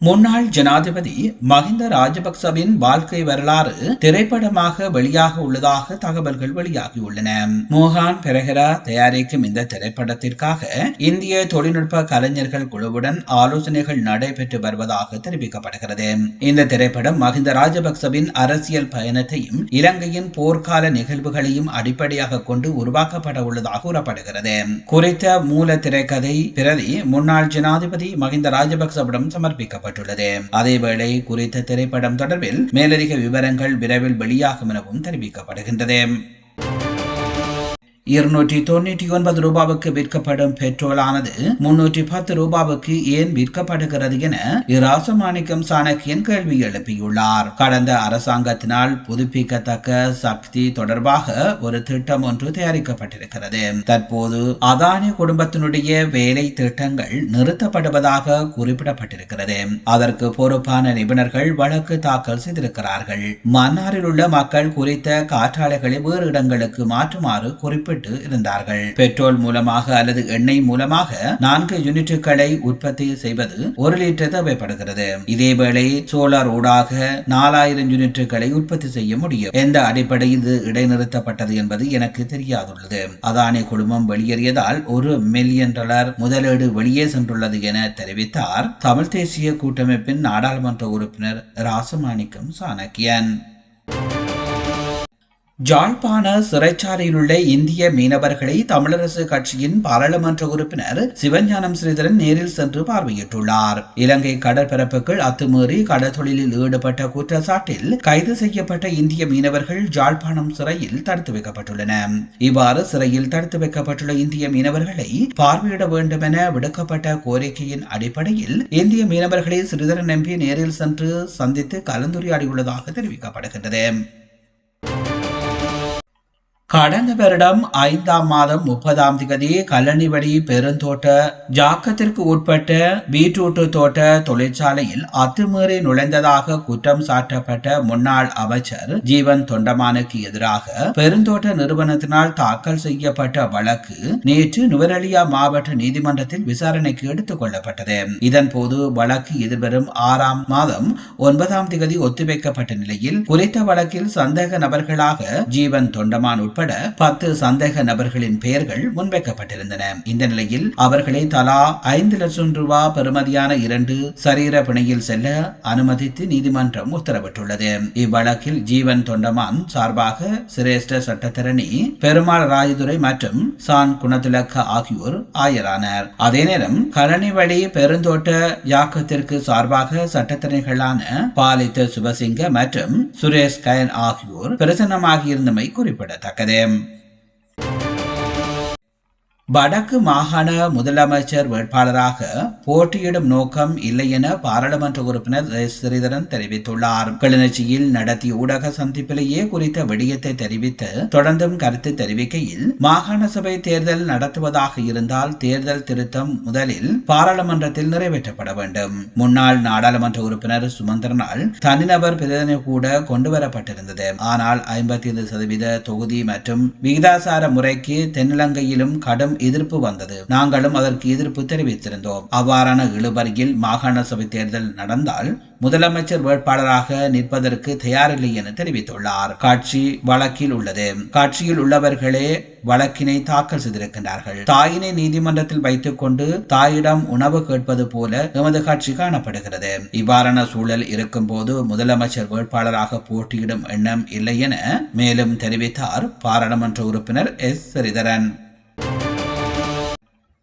முன்னாள் ஜனாதிபதி மஹிந்த ராஜபக்சவின் வாழ்க்கை வரலாறு திரைப்படமாக வெளியாக உள்ளதாக தகவல்கள் வெளியாகியுள்ளன. மோகான் பெரஹரா தயாரிக்கும் இந்த திரைப்படத்திற்காக இந்திய தொழில்நுட்ப கலைஞர்கள் குழுவுடன் ஆலோசனைகள் நடைபெற்று வருவதாக தெரிவிக்கப்படுகிறது. இந்த திரைப்படம் மஹிந்த ராஜபக்சவின் அரசியல் பயணத்தையும் இலங்கையின் போர்க்கால நிகழ்வுகளையும் அடிப்படையாக கொண்டு உருவாக்கப்பட உள்ளதாக கூறப்படுகிறது. குறித்த மூல திரைக்கதை பிரதி முன்னாள் ஜனாதிபதி மஹிந்த ராஜபக்சவிடம் சமர்ப்பிக்கப்பட்டது தெரிவிக்கப்பட்டுள்ளது. அதேவேளை குறித்த திரைப்படம் தொடர்பில் மேலதிக விவரங்கள் விரைவில் வெளியாகும் எனவும் தெரிவிக்கப்படுகின்றது. இருநூற்றி தொண்ணூற்றி ஒன்பது ரூபாவுக்கு விற்கப்படும் பெட்ரோலானது முன்னூற்றி பத்து ரூபாவுக்கு ஏன் விற்கப்படுகிறது என இராசமாணிக்கம் சாணக்கியன் கேள்வி எழுப்பியுள்ளார். கடந்த அரசாங்கத்தினால் புதுப்பிக்கத்தக்க சக்தி தொடர்பாக ஒரு திட்டம் ஒன்று தயாரிக்கப்பட்டிருக்கிறது. தற்போது அதானி குடும்பத்தினுடைய வேலை திட்டங்கள் நிறுத்தப்படுவதாக குறிப்பிடப்பட்டிருக்கிறது. அதற்கு பொறுப்பான நிபுணர்கள் வழக்கு தாக்கல் செய்திருக்கிறார்கள். மன்னாரில் உள்ள மக்கள் குறித்த காற்றாலைகளை வேறு இடங்களுக்கு மாற்றுமாறு குறிப்பிட்டு குறிப்பிட்டு இருந்தார்கள். பெட்ரோல் மூலமாக அல்லது எண்ணெய் மூலமாக நான்கு யூனிட்டுகளை உற்பத்தி செய்வது ஒரு லிட்டர் தேவைப்படுகிறது. இதேவேளை சோலார் ஊடாக நாலாயிரம் யூனிட்டுகளை உற்பத்தி செய்ய முடியும். எந்த அடிப்படையில் இது இடைநிறுத்தப்பட்டது என்பது எனக்கு தெரியாதுள்ளது. அதானி குழுமம் வெளியேறியதால் ஒரு மில்லியன் டாலர் முதலீடு வெளியே சென்றுள்ளது என தெரிவித்தார் தமிழ் தேசிய கூட்டமைப்பின் நாடாளுமன்ற உறுப்பினர் ராசமாணிக்கம் சாணக்கியன். ஜாழ்ப்பாண சிறைச்சாலையில் உள்ள இந்திய மீனவர்களை தமிழரசு கட்சியின் பாராளுமன்ற உறுப்பினர் சிவஞானம் ஸ்ரீதரன் நேரில் சென்று பார்வையிட்டுள்ளார். இலங்கை கடற்பரப்புக்குள் அத்துமீறி கடற்தொழிலில் ஈடுபட்ட குற்றச்சாட்டில் கைது செய்யப்பட்ட இந்திய மீனவர்கள் ஜாழ்ப்பாணம் சிறையில் தடுத்து வைக்கப்பட்டுள்ளனர் இவ்வாறு சிறையில் தடுத்து வைக்கப்பட்டுள்ள இந்திய மீனவர்களை பார்வையிட வேண்டும் என விடுக்கப்பட்ட கோரிக்கையின் அடிப்படையில் இந்திய மீனவர்களை ஸ்ரீதரன் எம்பி நேரில் சென்று சந்தித்து கலந்துரையாடியுள்ளதாக தெரிவிக்கப்படுகின்றது. கடந்த வருடம் ஐந்தாம் மாதம் முப்பதாம் திகதி கல்லணிவடி பெருந்தோட்ட ஜாக்கத்திற்கு உட்பட்ட பீட்ரூட்டு தோட்ட தொழிற்சாலையில் அத்துமீறி நுழைந்ததாக குற்றம் சாட்டப்பட்ட முன்னாள் அமைச்சர் ஜீவன் தொண்டமானுக்கு எதிராக பெருந்தோட்ட நிறுவனத்தினால் தாக்கல் செய்யப்பட்ட வழக்கு நேற்று நுவரெலியா மாவட்ட நீதிமன்றத்தில் விசாரணைக்கு எடுத்துக் கொள்ளப்பட்டது. இதன்போது வழக்கு எதிர்வரும் ஆறாம் மாதம் ஒன்பதாம் திகதி ஒத்திவைக்கப்பட்ட நிலையில் குறித்த வழக்கில் சந்தேக நபர்களாக ஜீவன் தொண்டமான் உட்பட பத்து சந்தேக நபர்களின் பெயர்கள் முன்வைக்கப்பட்டிருந்தன. இந்த நிலையில் அவர்களை தலா ஐந்து லட்சம் ரூபாய் பெறுமதியான இரண்டு சரீர பிணையில் செல்ல அனுமதித்து நீதிமன்றம் உத்தரவிட்டுள்ளது. இவ்வழக்கில் ஜீவன் தொண்டமான் சார்பாக சிரேஷ்ட சட்டத்தரணி பெருமாள் ராஜதுரை மற்றும் சான் குணத்திலக்க ஆகியோர் ஆயரானர். அதே நேரம் கழனிவழி பெருந்தோட்ட யாக்கத்திற்கு சார்பாக சட்டத்தரணிகளான பாலித்த சுபசிங்க மற்றும் சுரேஷ் கயன் ஆகியோர் பிரசன்னமாகியிருந்தமை குறிப்பிடத்தக்கது. them வடக்கு மாகாண முதலமைச்சர் வேட்பாளராக போட்டியிடும் நோக்கம் இல்லை என பாராளுமன்ற உறுப்பினர் ஸ்ரீதரன் தெரிவித்துள்ளார். கிளிநொச்சியில் நடத்திய ஊடக சந்திப்பிலேயே குறித்த விடயத்தை தெரிவித்து தொடர்ந்தும் கருத்து தெரிவிக்கையில் மாகாண சபை தேர்தல் நடத்துவதாக இருந்தால் தேர்தல் திருத்தம் முதலில் பாராளுமன்றத்தில் நிறைவேற்றப்பட வேண்டும். முன்னாள் நாடாளுமன்ற உறுப்பினர் சுமந்திரனால் தனிநபர் பிரதிநிதி கூட கொண்டுவரப்பட்டிருந்தது. ஆனால் ஐம்பத்தி ஐந்து சதவீத தொகுதி மற்றும் விகிதாசார முறைக்கு தென்னிலங்கையிலும் கடும் எதிர்ப்பு வந்தது. நாங்களும் அதற்கு எதிர்ப்பு தெரிவித்திருந்தோம். அவ்வாறான இழுபறியில் மாகாண சபை தேர்தல் நடந்தால் முதலமைச்சர் வேட்பாளராக நிற்பதற்கு தயாரில்லை என தெரிவித்துள்ளார். காட்சி வழக்கில் உள்ளது. காட்சியில் உள்ளவர்களே வழக்கினை தாக்கல் செய்திருக்கின்றார்கள். தாயினை நீதிமன்றத்தில் வைத்துக் கொண்டு தாயிடம் உணவு கேட்பது போல எமது காட்சி காணப்படுகிறது. இவ்வாறான சூழல் இருக்கும் போது முதலமைச்சர் வேட்பாளராக போட்டியிடும் எண்ணம் இல்லை என மேலும் தெரிவித்தார் பாராளுமன்ற உறுப்பினர் எஸ். ஸ்ரீதரன்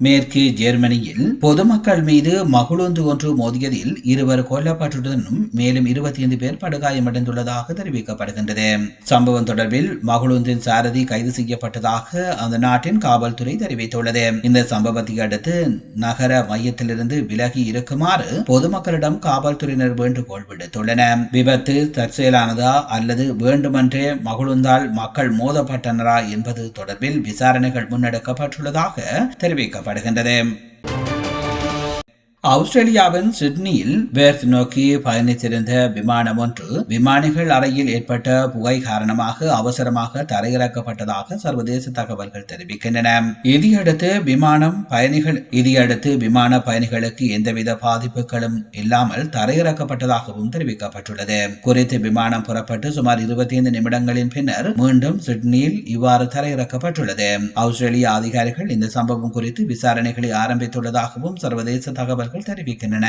மேற்கு ஜெர்மனியில் பொதுமக்கள் மீது மகுழுந்து ஒன்று மோதியதில் இருவர் கொல்லப்பட்டுள்ளதும் மேலும் இருபத்தி ஐந்து பேர் படுகாயமடைந்துள்ளதாக தெரிவிக்கப்படுகின்றது. சம்பவம் தொடர்பில் மகுழுந்தின் சாரதி கைது செய்யப்பட்டதாக அந்த நாட்டின் காவல்துறை தெரிவித்துள்ளது. இந்த சம்பவத்தை அடுத்து நகர மையத்திலிருந்து விலகி இருக்குமாறு பொதுமக்களிடம் காவல்துறையினர் வேண்டுகோள் விடுத்துள்ளனர். விபத்து தற்செயலானதா அல்லது வேண்டுமென்றே மகுழுந்தால் மக்கள் மோதப்பட்டனரா என்பது தொடர்பில் விசாரணைகள் முன்னெடுக்கப்பட்டுள்ளதாக தெரிவிக்கப்பட்டது aparecen desde ஆஸ்திரேலியாவின் சிட்னியில் பேர்த் நோக்கி பயணித்திருந்த விமானம் ஒன்று விமானிகள் அறையில் ஏற்பட்ட புகை காரணமாக அவசரமாக தரையிறக்கப்பட்டதாக சர்வதேச தகவல்கள் தெரிவிக்கின்றன. இதையடுத்து விமானம் பயணிகள் இதையடுத்து விமான பயணிகளுக்கு எந்தவித பாதிப்புகளும் இல்லாமல் தரையிறக்கப்பட்டதாகவும் தெரிவிக்கப்பட்டுள்ளது. குறித்து விமானம் புறப்பட்டு சுமார் இருபத்தி ஐந்து நிமிடங்களின் பின்னர் மீண்டும் சிட்னியில் இவ்வாறு தரையிறக்கப்பட்டுள்ளது. ஆஸ்திரேலிய அதிகாரிகள் இந்த சம்பவம் குறித்து விசாரணைகளை ஆரம்பித்துள்ளதாகவும் சர்வதேச தகவல்கள் தெரிவிக்கின்றன.